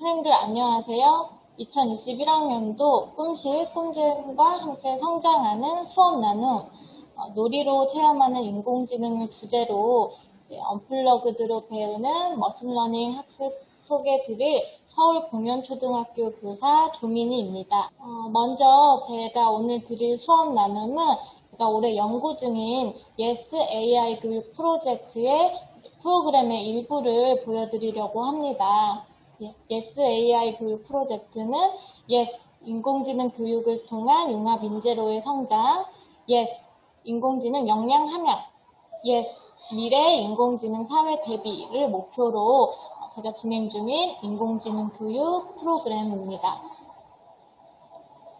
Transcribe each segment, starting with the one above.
선생님들 안녕하세요. 2021학년도 꿈실 꿈잼과 함께 성장하는 수업 나눔 어, 놀이로 체험하는 인공지능을 주제로 언플러그드로 배우는 머신러닝 학습 소개 드릴 서울 공연초등학교 교사 조민희입니다. 어, 먼저 제가 오늘 드릴 수업 나눔은 제가 올해 연구 중인 Yes AI 교육 프로젝트의 프로그램의 일부를 보여드리려고 합니다. 예, Yes AI 교육 프로젝트는 Yes 인공지능 교육을 통한 융합 인재로의 성장, Yes 인공지능 역량 함양, Yes 미래 인공지능 사회 대비를 목표로 제가 진행 중인 인공지능 교육 프로그램입니다.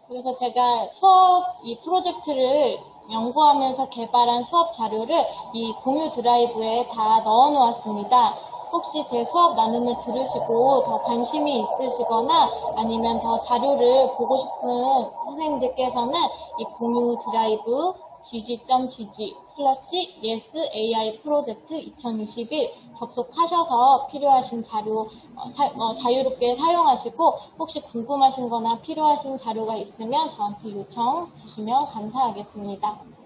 그래서 제가 수업 이 프로젝트를 연구하면서 개발한 수업 자료를 이 공유 드라이브에 다 넣어 놓았습니다. 혹시 제 수업 나눔을 들으시고 더 관심이 있으시거나 아니면 더 자료를 보고 싶은 선생님들께서는 이 공유 드라이브 gg.gg 슬러시 yesai 프로젝트 2021 접속하셔서 필요하신 자료 어, 사- 어, 자유롭게 사용하시고 혹시 궁금하신 거나 필요하신 자료가 있으면 저한테 요청 주시면 감사하겠습니다.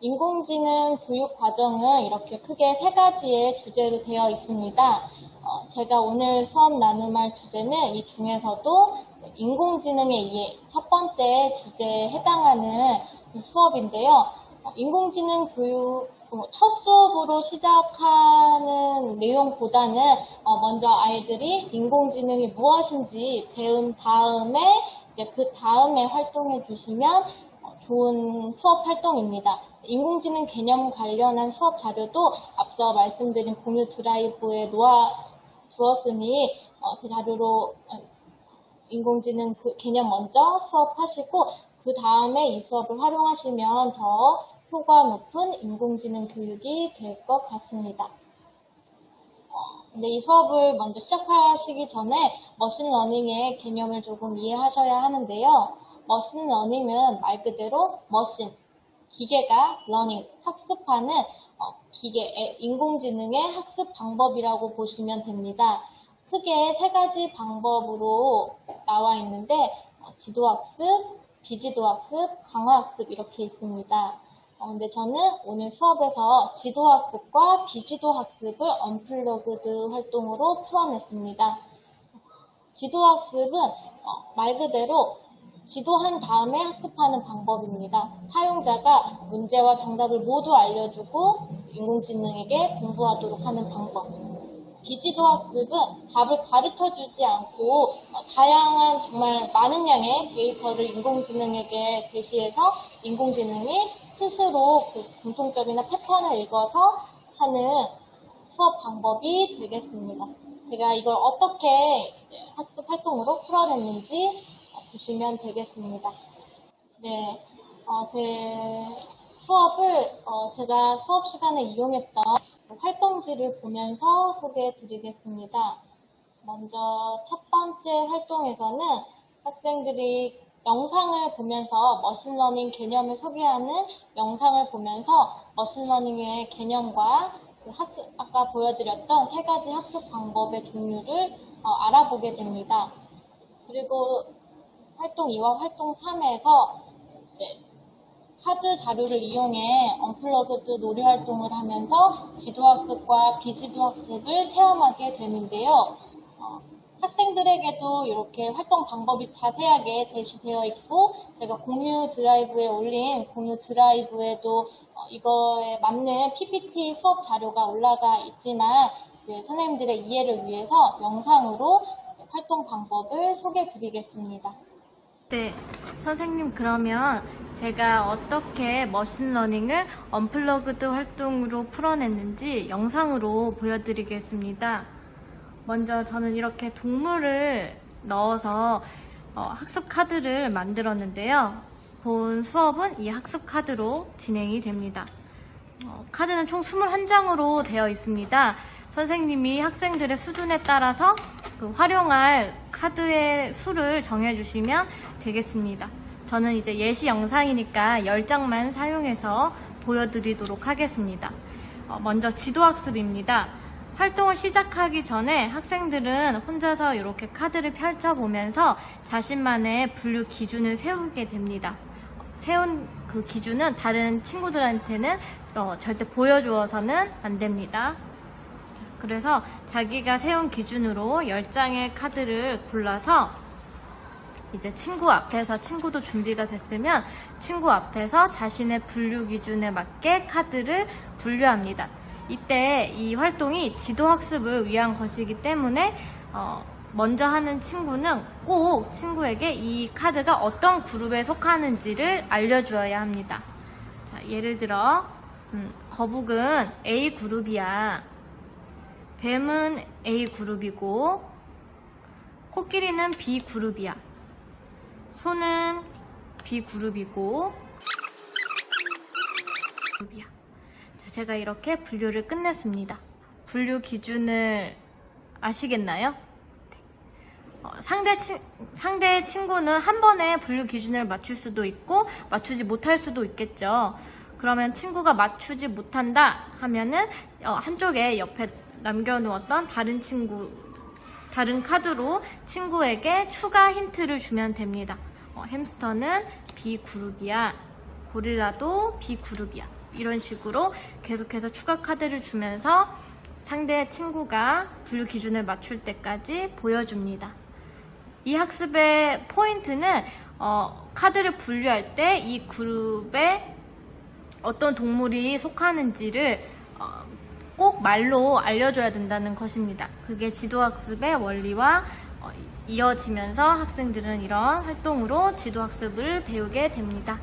네. 인공지능 교육 과정은 이렇게 크게 세 가지의 주제로 되어 있습니다. 어, 제가 오늘 수업 나눔할 주제는 이 중에서도 인공지능의 이해 첫 번째 주제에 해당하는 수업인데요. 어, 인공지능 교육 어, 첫 수업으로 시작하는 내용보다는 어, 먼저 아이들이 인공지능이 무엇인지 배운 다음에 이제 그 다음에 활동해 주시면 어, 좋은 수업 활동입니다. 인공지능 개념 관련한 수업 자료도 앞서 말씀드린 공유 드라이브에 놓아 두었으니 어, 그 자료로 어, 인공지능 그 개념 먼저 수업하시고 그 다음에 이 수업을 활용하시면 더 효과 높은 인공지능 교육이 될 것 같습니다. 어, 근데 이 수업을 먼저 시작하시기 전에 머신러닝의 개념을 조금 이해하셔야 하는데요. 머신 러닝은 말 그대로 머신, 기계가 러닝, 학습하는 어, 기계, 에, 인공지능의 학습 방법이라고 보시면 됩니다. 크게 세 가지 방법으로 나와 있는데 어, 지도학습, 비지도학습, 강화학습 이렇게 있습니다. 어, 근데 저는 오늘 수업에서 지도학습과 비지도학습을 언플러그드 활동으로 풀어냈습니다. 지도학습은 어, 말 그대로 지도한 다음에 학습하는 방법입니다. 사용자가 문제와 정답을 모두 알려주고 인공지능에게 공부하도록 하는 방법. 비지도 학습은 답을 가르쳐 주지 않고 어, 다양한 정말 많은 양의 데이터를 인공지능에게 제시해서 인공지능이 스스로 그 공통점이나 패턴을 읽어서 하는 수업 방법이 되겠습니다. 제가 이걸 어떻게 학습 활동으로 풀어냈는지 어, 보시면 되겠습니다. 네, 어, 제 수업을 어, 제가 수업 시간에 이용했던 활동지를 보면서 소개해 드리겠습니다. 먼저 첫 번째 활동에서는 학생들이 영상을 보면서 머신러닝 개념을 소개하는 영상을 보면서 머신러닝의 개념과 그 학습, 아까 보여드렸던 세 가지 학습 방법의 종류를 어, 알아보게 됩니다. 그리고 활동 2와 활동 3에서 카드 자료를 이용해 언플러그드 놀이 활동을 하면서 지도학습과 비지도학습을 체험하게 되는데요. 어, 학생들에게도 이렇게 활동 방법이 자세하게 제시되어 있고 제가 공유 드라이브에 올린 공유 드라이브에도 어, 이거에 맞는 PPT 수업 자료가 올라가 있지만 이제 선생님들의 이해를 위해서 영상으로 활동 방법을 소개해 드리겠습니다. 네, 선생님 그러면 제가 어떻게 머신러닝을 언플러그드 활동으로 풀어냈는지 영상으로 보여드리겠습니다. 먼저 저는 이렇게 동물을 넣어서 어, 학습 카드를 만들었는데요. 본 수업은 이 학습 카드로 진행이 됩니다. 어, 카드는 총 21장으로 되어 있습니다. 선생님이 학생들의 수준에 따라서 그 활용할 카드의 수를 정해주시면 되겠습니다. 저는 이제 예시 영상이니까 10장만 사용해서 보여드리도록 하겠습니다. 어, 먼저 지도학습입니다. 활동을 시작하기 전에 학생들은 혼자서 이렇게 카드를 펼쳐보면서 자신만의 분류 기준을 세우게 됩니다. 세운 그 기준은 다른 친구들한테는 어, 절대 보여주어서는 안 됩니다. 그래서 자기가 세운 기준으로 10장의 카드를 골라서 이제 친구 앞에서 친구도 준비가 됐으면 친구 앞에서 자신의 분류 기준에 맞게 카드를 분류합니다. 이때 이 활동이 지도 학습을 위한 것이기 때문에 어, 먼저 하는 친구는 꼭 친구에게 이 카드가 어떤 그룹에 속하는지를 알려주어야 합니다. 자, 예를 들어 음, 거북은 A 그룹이야. 뱀은 A 그룹이고 코끼리는 B 그룹이야. 소는 B 그룹이고. 자, 제가 이렇게 분류를 끝냈습니다. 분류 기준을 아시겠나요? 네. 어, 상대 친, 상대 친구는 한 번에 분류 기준을 맞출 수도 있고 맞추지 못할 수도 있겠죠. 그러면 친구가 맞추지 못한다 하면은 어, 한쪽에 옆에 남겨놓았던 다른 친구 다른 카드로 친구에게 추가 힌트를 주면 됩니다. 어, 햄스터는 B 그룹이야. 고릴라도 B 그룹이야. 이런 식으로 계속해서 추가 카드를 주면서 상대 친구가 분류 기준을 맞출 때까지 보여줍니다. 이 학습의 포인트는 어, 카드를 분류할 때 이 그룹에 어떤 동물이 속하는지를 어, 꼭 말로 알려줘야 된다는 것입니다. 그게 지도학습의 원리와 어, 이어지면서 학생들은 이런 활동으로 지도학습을 배우게 됩니다.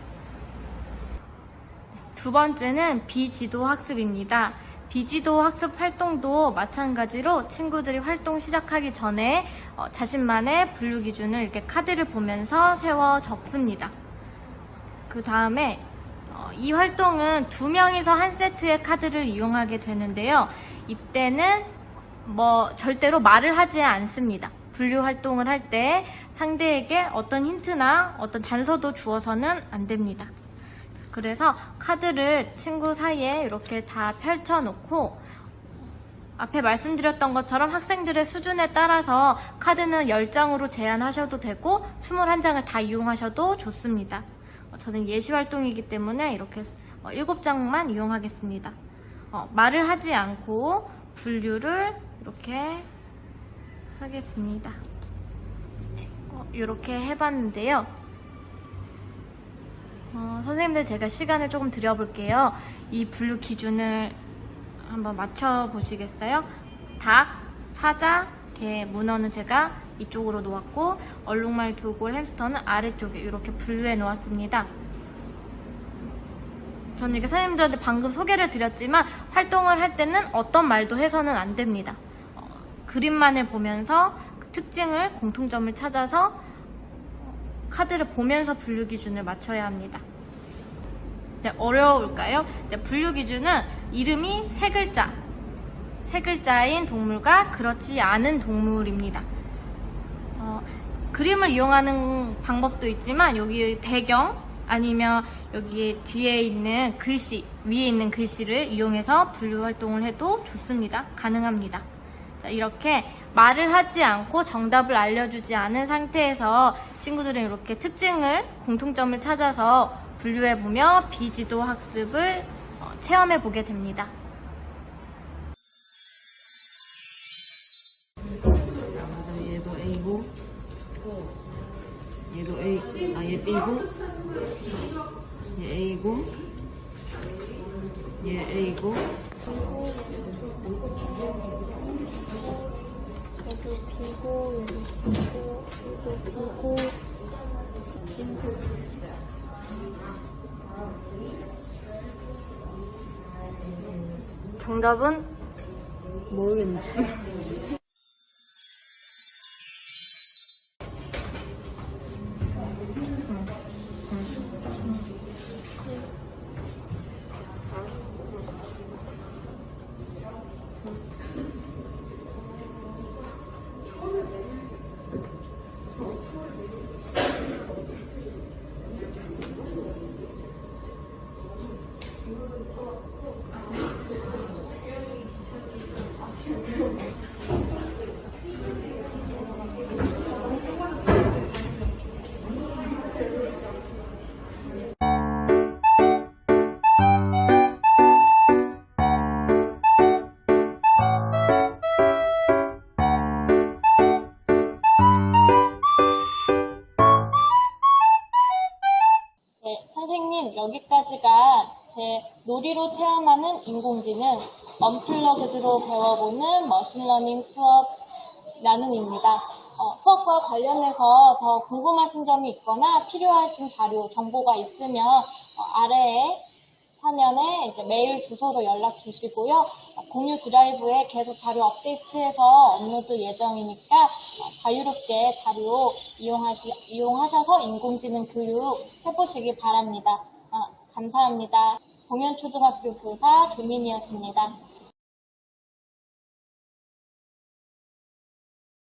두 번째는 비지도 학습입니다. 비지도 학습 활동도 마찬가지로 친구들이 활동 시작하기 전에 어, 자신만의 분류 기준을 이렇게 카드를 보면서 세워 적습니다. 그 다음에 어, 이 활동은 두 명이서 한 세트의 카드를 이용하게 되는데요. 이때는 뭐 절대로 말을 하지 않습니다. 분류 활동을 할 때 상대에게 어떤 힌트나 어떤 단서도 주어서는 안 됩니다. 그래서 카드를 친구 사이에 이렇게 다 펼쳐놓고 앞에 말씀드렸던 것처럼 학생들의 수준에 따라서 카드는 10장으로 제한하셔도 되고 21장을 다 이용하셔도 좋습니다. 어, 저는 예시 활동이기 때문에 이렇게 7장만 이용하겠습니다. 어, 말을 하지 않고 분류를 이렇게 하겠습니다. 어, 이렇게 해봤는데요. 어, 선생님들 제가 시간을 조금 드려볼게요. 이 분류 기준을 한번 맞춰보시겠어요? 닭, 사자, 개, 문어는 제가 이쪽으로 놓았고 얼룩말, 돌고래, 햄스터는 아래쪽에 이렇게 분류해 놓았습니다. 저는 이렇게 선생님들한테 방금 소개를 드렸지만 활동을 할 때는 어떤 말도 해서는 안 됩니다. 어, 그림만을 보면서 그 특징을 공통점을 찾아서 카드를 보면서 분류 기준을 맞춰야 합니다. 네, 어려울까요? 네, 분류 기준은 이름이 세 글자, 세 글자인 동물과 그렇지 않은 동물입니다. 어, 그림을 이용하는 방법도 있지만 여기 배경 아니면 여기 뒤에 있는 글씨, 위에 있는 글씨를 이용해서 분류 활동을 해도 좋습니다. 가능합니다. 자, 이렇게 말을 하지 않고 정답을 알려주지 않은 상태에서 친구들은 이렇게 특징을, 공통점을 찾아서 분류해보며 비지도 학습을 어, 체험해보게 됩니다. 얘 B고 얘 A고 얘 A고. 정답은 모르겠네 우리로 체험하는 인공지능, 언플러그드로 배워보는 머신러닝 수업 나눔입니다. 어, 수업과 관련해서 더 궁금하신 점이 있거나 필요하신 자료, 정보가 있으면 어, 아래에 화면에 이제 메일 주소로 연락 주시고요. 어, 공유 드라이브에 계속 자료 업데이트해서 업로드 예정이니까 어, 자유롭게 자료 이용하시, 이용하셔서 인공지능 교육 해보시기 바랍니다. 어, 감사합니다. 동현초등학교 교사 조민이었습니다.